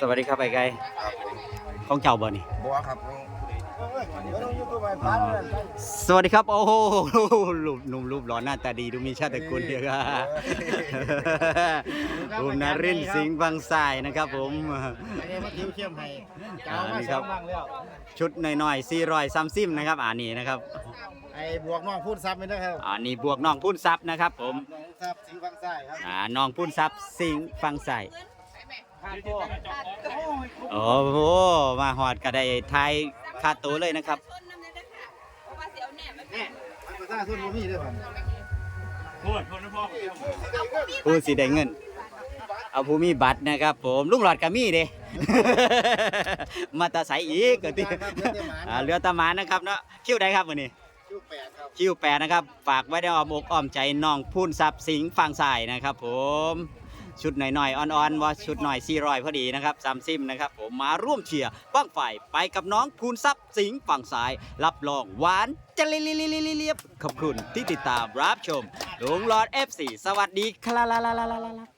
สวัสดีครับไอ้ไก่ของเจ้าบ่นี่บัวครับสวัสดีครับ โอ้โหรูปหนุ่มรูปหล่อหน้าตาดีดูมีชาติตระกูลเดียวกันผมนรินทร์สิงห์บางสายนะครับผมอันนี้มาคิวเข้มให้อ่าเจ้ามานี่สครัอบงบ้างแล้วชุดหน่อยๆสี่รอยซัมซิมนะครับอ่านี่นะครับไอ้บวกน้องพูดซับไม่ได้ครับอ่านี่บวกน้องพุ่นซับนะครับผมซับสิงฟังซ้ายครับอ่าน้องพุ่นซับสิงห์ฟังสายขาดตัว โอ้โหมาหอดก็ได้ทายคาตัวเลยนะครับต้นน้ำเลยนะคะเพราะว่าเสียวแหนบมันนี่มันประชาชนบ่มีเด้วยครับผู้สิได้เงิน เอาผู้มีบัตรนะครับ ผมลุงหลอดกับมีเด้มาตาใสอีกก็ติอ่าเรือตะหมานนะครับเนาะคิวใดครับวันนี้คิวแปดครับคิวแปดนะครับ ฝากไว้ในอ้อมอกอ้อมใจน้องพูนซับสิงห์ฝั่งสายนะครับ ผม ชุดหน่อยๆอ่อนๆว่าชุดหน่อยสี่รอยพอดีนะครับสามซิมนะครับผมมาร่วมเชียร์บ้างไฟไปกับน้องคูนซับสิงห์ฝั่งสาย รับรองหวานจะเลียบขอบคุณที่ติดตามรับชมหลวงหลอด F4 สวัสดีครับ